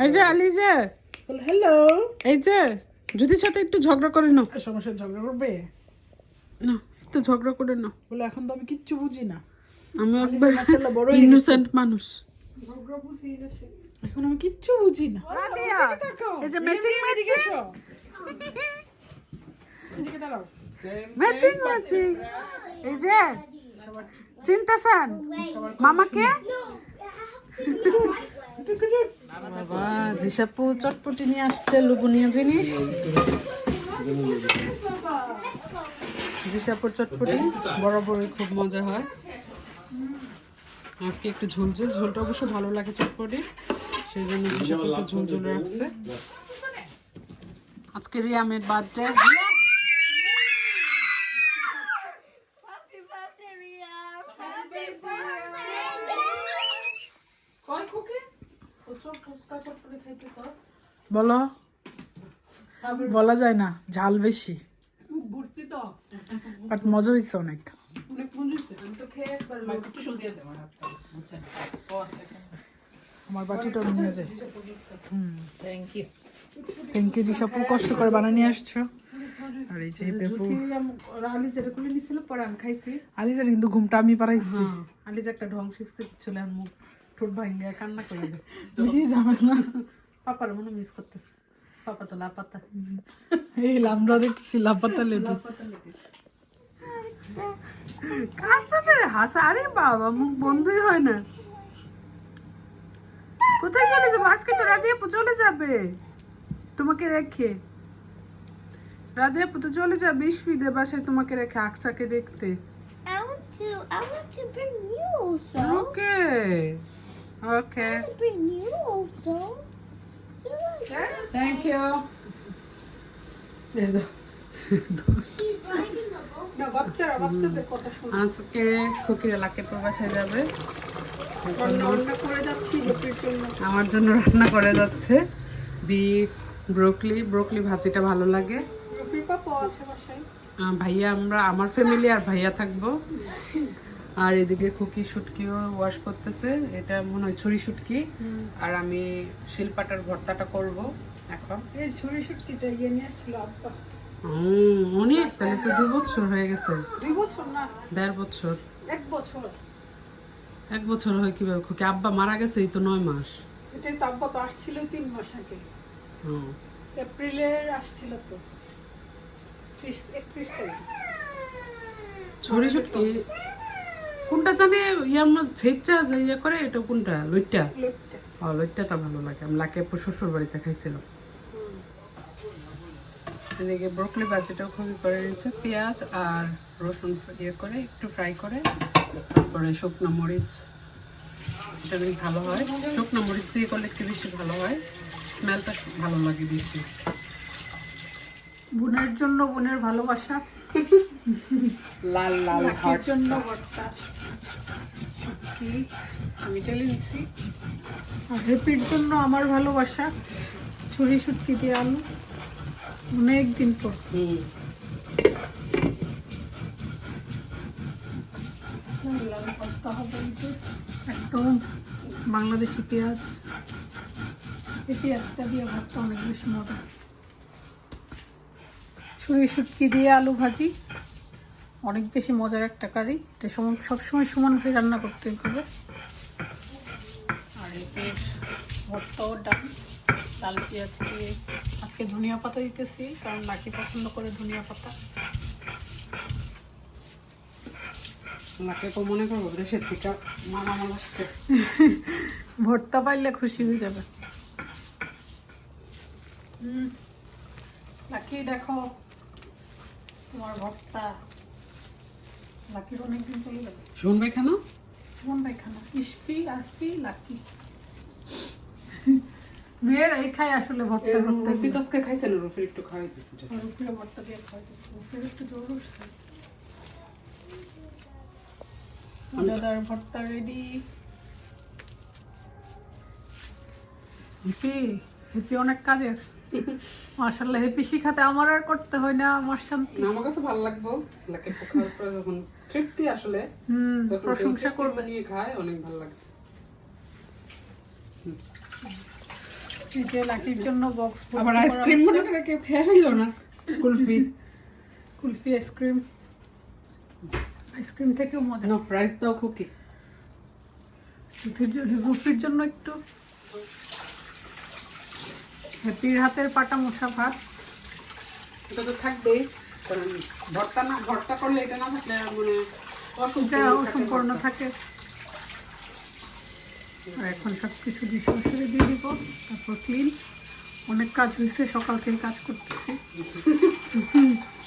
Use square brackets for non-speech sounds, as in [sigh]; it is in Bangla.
এই যে আলি যে। হ্যালো এই যে যদি সাথে একটু ঝগড়া করে নাও। সমস্যা ঝগড়া করবে? না একটু ঝগড়া করে নাও। বলে এখন তো আমি কিচ্ছু বুঝি না। আমি একবার বড় ইনোসেন্ট মানুষ। এখন আমি কিচ্ছু বুঝি না। এই যে ম্যাচিং দাঁড়াও। ম্যাচিং ম্যাচিং এই যে চিন্তাছেন? মামাকে? [laughs] [laughs] চটপটি নিয়ে আসছে জিনিস। জিসাপুর চটপটি খুব মজা হয়। আজকে একটু ঝুলঝুল, ঝোলটা অবশ্য ভালো লাগে চটপটি, সেই জন্য জিসাপু একটু ঝুলঝুল রাখছে। আজকে রিয়ামের বার্থডে বলো। বলা যায় না ঝাল বেশি। বাট মজা হয়েছে অনেক। আমার বাটিটা নিয়ে যায় থ্যাংক ইউ থ্যাংক ইউ সব কষ্ট করে বানিয়ে নিয়ে আসছো। আর এই যে পেপু। আলি যেটা খুলে নিছিল পরে আমি খাইছি। আলিজার কিন্তু ঘুমটা আমি পারাইছি হ্যাঁ আলি যে একটা ঢং শিখতে ছিল আর মুখ। ঠোঁট ভাঙিয়ে কান্না করে [laughs] বেশি ঝামেলা। পাপার মনে মিস করতেছে। পাপা তো লাপাতা। এই লামড়া দেখছি লাপাতা লেডিস। কাসাতে হাসা? আরে বাবা মুখ বন্ধই হয় না। কোথায় চলে যাব? আজকে তো রাধে চলে যাবে। তোমাকে রেখে। রাধে আপু তো চলে যাবে ইসফিদের বাসায় তোমাকে রেখে আকসাকে দেখতে। I want to. I want to bring you also. Okay. Okay I want to bring you. Also. [laughs] কথা শুনে আজকে খুকির এলাকাতে বাসায় যাবে। রান্না করে যাচ্ছি রুটির জন্য। আমার জন্য রান্না করে যাচ্ছে। বিফ ব্রোকলি ব্রোকলি ভাজিটা ভালো লাগে। ভাইয়া আমরা আমার ফ্যামিলি আর ভাইয়া থাকব। আর এদিকে খুকি শুটকিও ওয়াশ করতেছে। এটা মনে হয় ছুরি শুটকি। আর আমি শিলপাটার ভর্তাটা করব এখন। এই ছুরি শুটকিটা ইয়ে নিয়ে আসছিল আব্বা। হুম, অনেক তাহলে তো দু বছর হয়ে গেছে। দুই বছর না? দেড় বছর। এক বছর। এক বছর হয় কীভাবে খুকি? আব্বা মারা গেছে এই তো নয় মাস। এটাই তো আব্বা তো আসছিল তিন মাস আগে। হুম। এপ্রিলে আসছিল তো। ত্রিশ একত্রিশ তারিখ। ছড়ি শুটকি কোনটা জানে? ইয়ার মধ্যে ছেচা যে ইয়ে করে এটা কোনটা? লইট্টা? ও লইট্টাটা ভালো লাগে। আমি লাকে শ্বশুর বাড়িতে খাইছিলাম। এদিকে ব্রোকলি ভাজিটাও খুবই করে নিচ্ছে পেঁয়াজ আর রসুন ইয়ে করে একটু ফ্রাই করে। তারপরে শুকনো মরিচ। এটা বেশ ভালো হয়। শুকনো মরিচ দিয়ে করলে একটু বেশি ভালো হয়। স্মেলটা ভালো লাগে বেশি। বোনের জন্য বোনের ভালোবাসা। লাল লাল লাখির জন্য ভর্তা কি? আমি টেলে নিচ্ছি আর হ্যাপির জন্য আমার ভালোবাসা ছুরি শুটকি দিয়ে আলু। অনেক দিন পর। একদম বাংলাদেশি পেঁয়াজ। এই পেঁয়াজটা দিয়ে ভর্তা অনেক বেশি মজা। ছুরি শুটকি দিয়ে আলু ভাজি। অনেক বেশি মজার একটা কারি। এটা সম- সবসময় সমান করে রান্না করতে হবে। আর এর ভর্তাও ডাল লাল পেঁয়াজ দিয়ে আজকে ধনিয়া পাতা দিতেছি কারণ লাকি পছন্দ করে ধনিয়া পাতা। লাকে তো মনে করব দেশের থেকে মামা আসছে? [laughs] ভর্তা পাইলে খুশি হয়ে যাবে। লাকি দেখো তোমার ভর্তা। লাকির অনেকদিন চলে যাবে শুনবে কেন মন পায়খানা। ইস্পি আরপি লাকি। মেয়ের এই খায় আসলে ভর্তা ভর্তা রুফি তো আজকে খাইছে রুফির একটু খাওয়াই দিচ্ছি রুফিরে ভর্তা দিয়ে খাওয়া দিই রুফির একটু জোর উঠছে। মজাদার ভর্তা রেডি হ্যাপি? হ্যাপি অনেক কাজের। মার্শাল্লাহ হ্যাপি শিখাতে আমার আর করতে হয় না আমার শান্তি। আমার কাছে ভালো লাগবো। লাকে পরে যখন তৃপ্তি আসলে হুম প্রশংসা করবে। নিয়ে খায় অনেক ভালো লাগে। এই যে লাকির জন্য বক্স আবার আইসক্রিম মনে করে ফেলল না? কুলফি। কুলফি আইসক্রিম আইসক্রিম থেকেও মজা। নো প্রাইস দাও খুকি রুফির জন্য একটু। হ্যাপির হাতের পাটা মোশা ভাত। এটা তো থাকবেই কারণ ভর্তা না ভর্তা করলে এটা না থাকলে মানে অসম্পূর্ণ থাকে আর এখন সব কিছু ডিশওয়াশারে দিয়ে দিব তারপর ক্লিন অনেক কাজ হয়েছে সকাল থেকে কাজ করতেছি। [laughs]